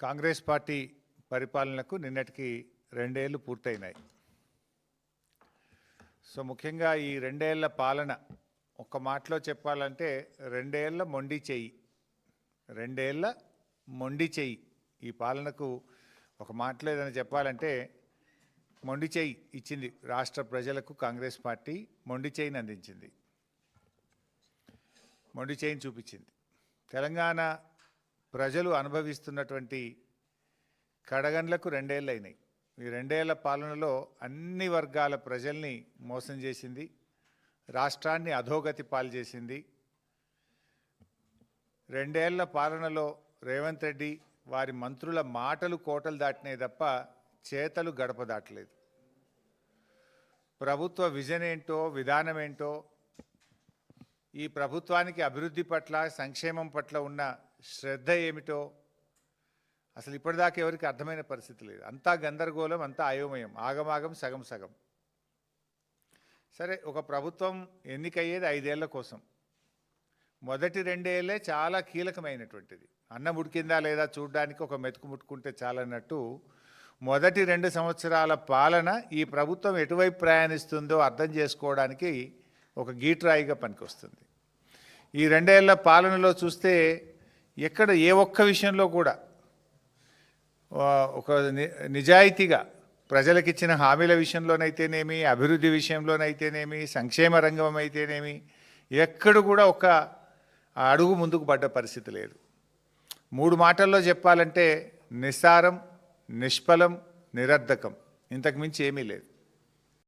Congress party పరిపాలనకు నిన్నటికి రెండేళ్ళు పూర్తయినాయి. సో ముఖ్యంగా ఈ రెండేళ్ళ పాలన ఒక మాటలో చెప్పాలంటే రెండేళ్ళ మొండి చెయ్యి రెండేళ్ళ మొండి చెయ్యి ఈ పాలనకు ఒక మాటలో ఏదైనా చెప్పాలంటే మొండి చెయ్యి ఇచ్చింది రాష్ట్ర ప్రజలకు కాంగ్రెస్ పార్టీ మొండి చేయిని అందించింది. మొండి చేయిని చూపించింది. తెలంగాణ ప్రజలు అనుభవిస్తున్నటువంటి కడగండ్లకు రెండేళ్ళు అయినాయి ఈ రెండేళ్ళ పాలనలో అన్ని వర్గాల ప్రజల్ని మోసం చేసింది రాష్ట్రాన్ని అధోగతి పాలు చేసింది. రెండేళ్ళ పాలనలో రేవంత్ రెడ్డి వారి మంత్రుల మాటలు కోటలు దాటినాయి తప్ప చేతలు గడప దాటలేదు. ప్రభుత్వ విజన్ ఏంటో విధానం ఏంటో ఈ ప్రభుత్వానికి అభివృద్ధి పట్ల సంక్షేమం పట్ల ఉన్న శ్రద్ధ ఏమిటో? అసలు ఇప్పటిదాకా ఎవరికి అర్థమైన పరిస్థితి లేదు. అంతా గందరగోళం అంతా అయోమయం. ఆగమాగం సగం సగం. సరే ఒక ప్రభుత్వం ఎన్నికయ్యేది ఐదేళ్ళ కోసం. మొదటి రెండేళ్ళే చాలా కీలకమైనటువంటిది. అన్నం ఉడికిందా లేదా చూడడానికి ఒక మెతుకు ముట్టుకుంటే చాలన్నట్టు మొదటి రెండు సంవత్సరాల పాలన ఈ ప్రభుత్వం ఎటువైపు ప్రయాణిస్తుందో అర్థం చేసుకోవడానికి ఒక గీట్రాయిగా పనికొస్తుంది. ఈ రెండేళ్ళ పాలనలో చూస్తే ఎక్కడ ఏ ఒక్క విషయంలో కూడా ఒక ని- నిజాయితీగా ప్రజలకు ఇచ్చిన హామీల విషయంలోనైతేనేమి అభివృద్ధి విషయంలోనైతేనేమి సంక్షేమ రంగం అయితేనేమి ఎక్కడ కూడా ఒక అడుగు ముందుకు పడ్డ పరిస్థితి లేదు. మూడు మాటల్లో చెప్పాలంటే నిస్సారం నిష్ఫలం నిరర్ధకం. ఇంతకు మించి ఏమీ లేదు.